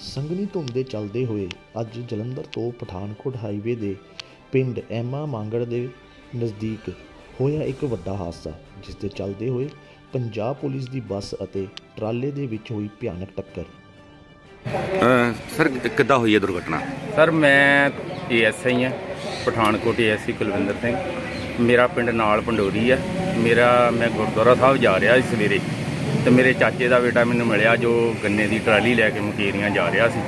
ਸੰਘਣੀ ਧੁੰਦ ਦੇ ਚੱਲਦੇ ਹੋਏ ਅੱਜ ਜਲੰਧਰ ਤੋਂ ਪਠਾਨਕੋਟ ਹਾਈਵੇ ਦੇ ਪਿੰਡ ਐਮਾ ਮਾਂਗੜ ਦੇ ਨਜ਼ਦੀਕ ਹੋਇਆ ਇੱਕ ਵੱਡਾ ਹਾਦਸਾ ਜਿਸ ਦੇ ਚੱਲਦੇ ਹੋਏ ਪੰਜਾਬ ਪੁਲਿਸ ਦੀ ਬੱਸ ਅਤੇ ਟਰਾਲੇ ਦੇ ਵਿੱਚ ਹੋਈ ਭਿਆਨਕ ਟੱਕਰ। ਸਰ ਕਿੱਦਾਂ ਹੋਈ ਹੈ ਦੁਰਘਟਨਾ? ਸਰ ਮੈਂ ਏਐਸਆਈ ਹਾਂ ਪਠਾਨਕੋਟ ਏਐਸਸੀ ਕੁਲਵਿੰਦਰ ਸਿੰਘ। ਮੇਰਾ ਪਿੰਡ ਨਾਲ ਪੰਡੋਰੀ ਹੈ ਮੇਰਾ ਮੈਂ ਗੁਰਦੁਆਰਾ ਸਾਹਿਬ ਜਾ ਰਿਹਾ ਸੀ ਸਵੇਰੇ। ਤੇ ਮੇਰੇ ਚਾਚੇ ਦਾ ਬੇਟਾ ਮੈਨੂੰ ਮਿਲਿਆ ਜੋ ਗੰਨੇ ਦੀ ਟਰਾਲੀ ਲੈ ਕੇ ਮੁਕੇਰੀਆਂ ਜਾ ਰਿਹਾ ਸੀ।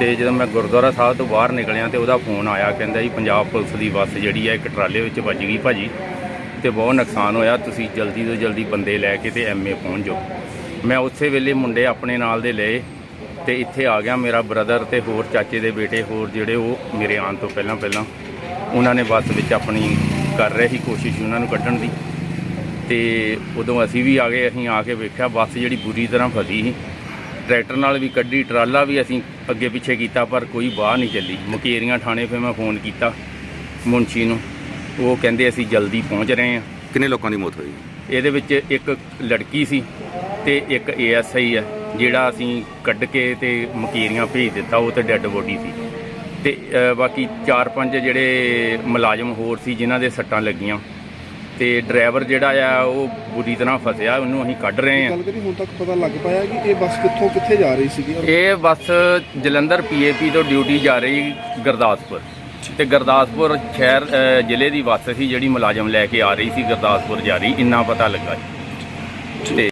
ਤੇ ਜਦੋਂ ਮੈਂ ਗੁਰਦੁਆਰਾ ਸਾਹਿਬ ਤੋਂ ਬਾਹਰ ਨਿਕਲਿਆ ਤੇ ਉਹਦਾ ਫੋਨ ਆਇਆ, ਕਹਿੰਦਾ ਜੀ ਪੰਜਾਬ ਪੁਲਿਸ ਦੀ ਬੱਸ ਜਿਹੜੀ ਹੈ ਇੱਕ ਟਰਾਲੇ ਵਿੱਚ ਵੱਜ ਗਈ ਭਾਜੀ ਤੇ ਬਹੁਤ ਨੁਕਸਾਨ ਹੋਇਆ, ਤੁਸੀਂ ਜਲਦੀ ਤੋਂ ਜਲਦੀ ਬੰਦੇ ਲੈ ਕੇ ਤੇ ਐਮਏ ਪਹੁੰਚ ਜਾਓ। ਮੈਂ ਉਸੇ ਵੇਲੇ ਮੁੰਡੇ ਆਪਣੇ ਨਾਲ ਦੇ ਲਏ ਤੇ ਇੱਥੇ ਆ ਗਿਆ ਮੇਰਾ ਬ੍ਰਦਰ ਤੇ ਹੋਰ ਚਾਚੇ ਦੇ ਬੇਟੇ, ਹੋਰ ਜਿਹੜੇ ਉਹ ਮੇਰੇ ਆਉਣ ਤੋਂ ਪਹਿਲਾਂ ਪਹਿਲਾਂ ਉਹਨਾਂ ਨੇ ਬੱਸ ਵਿੱਚ ਆਪਣੀ ਕਰ ਰਹੇ ਸੀ, ਕੋਸ਼ਿਸ਼ ਉਹਨਾਂ ਨੂੰ ਕੱਢਣ ਦੀ। ਤੇ ਉਦੋਂ ਅਸੀਂ ਵੀ ਆ ਗਏ ਅਸੀਂ ਆ ਕੇ ਵੇਖਿਆ ਬੱਸ ਜਿਹੜੀ ਬੁਰੀ ਤਰ੍ਹਾਂ ਫਸੀ ਸੀ। ਟਰੈਕਟਰ ਨਾਲ ਵੀ ਕੱਢੀ ਟਰਾਲਾ ਵੀ ਅਸੀਂ ਅੱਗੇ ਪਿੱਛੇ ਕੀਤਾ ਪਰ ਕੋਈ ਬਾਹਰ ਨਹੀਂ ਚੱਲੀ। ਮੁਕੇਰੀਆਂ ਥਾਣੇ 'ਤੇ ਮੈਂ ਫੋਨ ਕੀਤਾ ਮੁੰਸ਼ੀ ਨੂੰ। ਉਹ ਕਹਿੰਦੇ ਅਸੀਂ ਜਲਦੀ ਪਹੁੰਚ ਰਹੇ ਹਾਂ। ਕਿੰਨੇ ਲੋਕਾਂ ਦੀ ਮੌਤ ਹੋਈ? ਇਹਦੇ ਵਿੱਚ ਇੱਕ ਲੜਕੀ ਸੀ ਤੇ ਇੱਕ ਏਐਸਆਈ ਹੈ ਜਿਹੜਾ ਅਸੀਂ ਕੱਢ ਕੇ ਤੇ ਮਕੀਰੀਆਂ ਭੇਜ ਦਿੱਤਾ ਉਹ ਤੇ ਡੈੱਡ ਬੋਡੀ ਸੀ। ਤੇ ਬਾਕੀ 4-5 ਜਿਹੜੇ ਮੁਲਾਜ਼ਮ ਹੋਰ ਸੀ ਜਿਨ੍ਹਾਂ ਦੇ ਸੱਟਾਂ ਲੱਗੀਆਂ। ਤੇ ਡਰਾਈਵਰ ਜਿਹੜਾ ਆ ਉਹ ਬੁਰੀ ਤਰ੍ਹਾਂ ਫਸਿਆ ਉਹਨੂੰ ਅਸੀਂ ਕੱਢ ਰਹੇ ਹਾਂ। ਗੱਲ ਕਰੀ ਹੁਣ ਤੱਕ ਪਤਾ ਲੱਗ ਪਾਇਆ ਕਿ ਇਹ ਬੱਸ ਕਿੱਥੋਂ ਕਿੱਥੇ ਜਾ ਰਹੀ ਸੀਗੀ? ਔਰ ਇਹ ਬੱਸ ਜਲੰਧਰ ਪੀਏਪੀ ਤੋਂ ਡਿਊਟੀ ਜਾ ਰਹੀ ਗੁਰਦਾਸਪੁਰ। ਤੇ ਗੁਰਦਾਸਪੁਰ ਸ਼ਹਿਰ ਅ, ਜ਼ਿਲ੍ਹੇ ਦੀ ਬੱਸ ਸੀ ਜਿਹੜੀ ਮੁਲਾਜ਼ਮ ਲੈ ਕੇ ਆ ਰਹੀ ਸੀ ਗੁਰਦਾਸਪੁਰ ਜਾ ਰਹੀ ਇੰਨਾ ਪਤਾ ਲੱਗਾ। ਜੀ। ਤੇ